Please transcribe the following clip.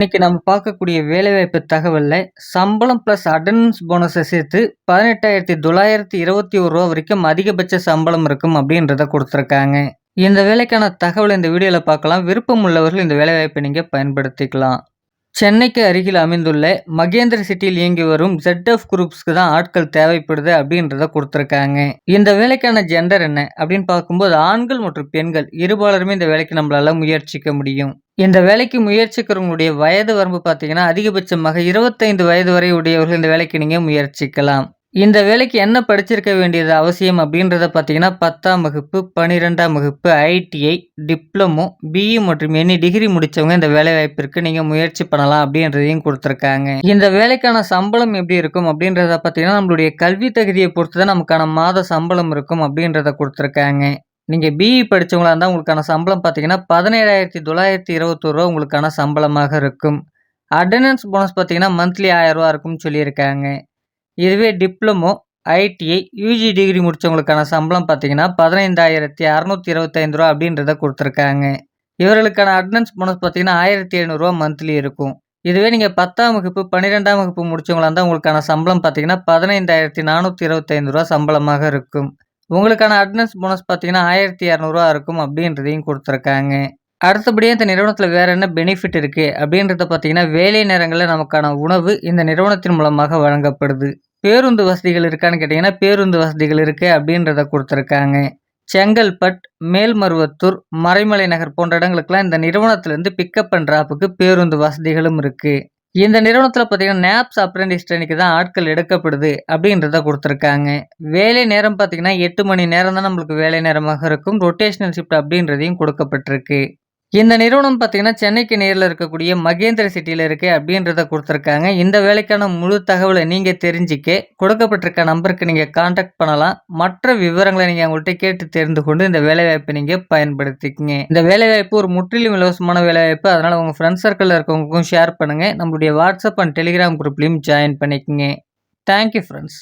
இன்னைக்கு நம்ம பார்க்கக்கூடிய வேலைவாய்ப்பு தகவலில் சம்பளம் ப்ளஸ் அட்டண்டன்ஸ் போனஸை சேர்த்து பதினெட்டாயிரத்தி தொள்ளாயிரத்தி இருபத்தி ஒரு ரூபா வரைக்கும் அதிகபட்ச சம்பளம் இருக்கும் அப்படின்றத கொடுத்துருக்காங்க. இந்த வேலைக்கான தகவல் இந்த வீடியோவில் பார்க்கலாம். விருப்பம் உள்ளவர்கள் இந்த வேலைவாய்ப்பை நீங்கள் பயன்படுத்திக்கலாம். சென்னைக்கு அருகில் அமைந்துள்ள மகேந்திர சிட்டியில் இயங்கி வரும் ZF குரூப்ஸ்க்கு தான் ஆட்கள் தேவைப்படுது அப்படின்றத கொடுத்துருக்காங்க. இந்த வேலைக்கான ஜெண்டர் என்ன அப்படின்னு பார்க்கும்போது ஆண்கள் மற்றும் பெண்கள் இருபாலருமே இந்த வேலைக்கு நம்மளால முயற்சிக்க முடியும். இந்த வேலைக்கு முயற்சிக்கிறவங்களுடைய வயது வரம்பு பார்த்தீங்கன்னா அதிகபட்சமாக இருபத்தைந்து வயது வரை உடையவர்கள் இந்த வேலைக்கு நீங்கள் முயற்சிக்கலாம். இந்த வேலைக்கு என்ன படிச்சிருக்க வேண்டியது அவசியம் அப்படின்றத பார்த்தீங்கன்னா பத்தாம் வகுப்பு பன்னிரெண்டாம் வகுப்பு ஐடிஐ டிப்ளமோ பிஇ மற்றும் எனி டிகிரி முடித்தவங்க இந்த வேலை வாய்ப்பிற்கு நீங்கள் முயற்சி பண்ணலாம் அப்படின்றதையும் கொடுத்துருக்காங்க. இந்த வேலைக்கான சம்பளம் எப்படி இருக்கும் அப்படின்றத பார்த்தீங்கன்னா நம்மளுடைய கல்வி தகுதியை பொறுத்து தான் நமக்கான மாத சம்பளம் இருக்கும் அப்படின்றத கொடுத்துருக்காங்க. நீங்கள் பிஇ படித்தவங்களாக இருந்தால் உங்களுக்கான சம்பளம் பார்த்தீங்கன்னா பதினேழாயிரத்தி தொள்ளாயிரத்தி இருபத்தோருவா உங்களுக்கான சம்பளமாக இருக்கும். அட்டண்டன்ஸ் போனஸ் பார்த்தீங்கன்னா மந்த்லி ஆயிரம் இருக்கும்னு சொல்லியிருக்காங்க. இதுவே டிப்ளமோ ஐடிஐ யூஜி டிகிரி முடித்தவங்களுக்கான சம்பளம் பார்த்தீங்கன்னா பதினைந்தாயிரத்தி அறநூற்றி இருபத்தைந்து ரூபா அப்படின்றத கொடுத்துருக்காங்க. இவர்களுக்கான அட்டண்டன்ஸ் போனஸ் பார்த்தீங்கன்னா ஆயிரத்தி எழுநூறுவா மந்த்லி இருக்கும். இதுவே நீங்கள் பத்தாம் வகுப்பு பன்னிரெண்டாம் வகுப்பு முடித்தவங்களாக இருந்தால் உங்களுக்கான சம்பளம் பார்த்தீங்கன்னா பதினைந்தாயிரத்தி நானூற்றி இருபத்தைந்து ரூபா சம்பளமாக இருக்கும். உங்களுக்கான அட்னன்ஸ் போனஸ் பார்த்தீங்கன்னா ஆயிரத்தி இரநூறுவா இருக்கும் அப்படின்றதையும் கொடுத்துருக்காங்க. அடுத்தபடியாக இந்த நிறுவனத்தில் வேறு என்ன பெனிஃபிட் இருக்குது அப்படின்றத பார்த்தீங்கன்னா வேலை நேரங்களில் நமக்கான உணவு இந்த நிறுவனத்தின் மூலமாக வழங்கப்படுது. பேருந்து வசதிகள் இருக்கான்னு கேட்டிங்கன்னா பேருந்து வசதிகள் இருக்குது அப்படின்றத கொடுத்துருக்காங்க. செங்கல்பட் மேல்மருவத்தூர் மறைமலை நகர் போன்ற இடங்களுக்கெல்லாம் இந்த நிறுவனத்திலேருந்து பிக்கப் அண்ட் ட்ராப்புக்கு பேருந்து வசதிகளும் இருக்குது இந்த நிறுவனத்தில் பார்த்தீங்கன்னா நேப்ஸ் அப்ரெண்டிஸ் ட்ரெயினுக்கு தான் ஆட்கள் எடுக்கப்படுது அப்படின்றத கொடுத்துருக்காங்க. வேலை நேரம் பார்த்தீங்கன்னா எட்டு மணி நேரம் தான் நம்மளுக்கு வேலை நேரமாக இருக்கும். ரொட்டேஷனல் ஷிஃப்ட் அப்படின்றதையும் கொடுக்கப்பட்டிருக்கு. இந்த நிறுவனம் பார்த்தீங்கன்னா சென்னைக்கு நேரில் இருக்கக்கூடிய மகேந்திர சிட்டியில் இருக்கு அப்படின்றத கொடுத்துருக்காங்க. இந்த வேலைக்கான முழு தகவலை நீங்கள் தெரிஞ்சிக்க கொடுக்கப்பட்டிருக்க நம்பருக்கு நீங்கள் காண்டாக்ட் பண்ணலாம். மற்ற விவரங்களை நீங்கள் அவங்கள்ட்ட கேட்டு தெரிந்து கொண்டு இந்த வேலைவாய்ப்பை நீங்கள் பயன்படுத்திக்கங்க. இந்த வேலைவாய்ப்பு ஒரு முற்றிலும் இலவசமான வேலைவாய்ப்பு. அதனால் உங்கள் ஃப்ரெண்ட்ஸ் சர்க்கிளில் இருக்கவங்களுக்கும் ஷேர் பண்ணுங்கள் நம்மளுடைய வாட்ஸ்அப் அண்ட் டெலிகிராம் குரூப்லேயும் ஜாயின் பண்ணிக்கோங்க. Thank you friends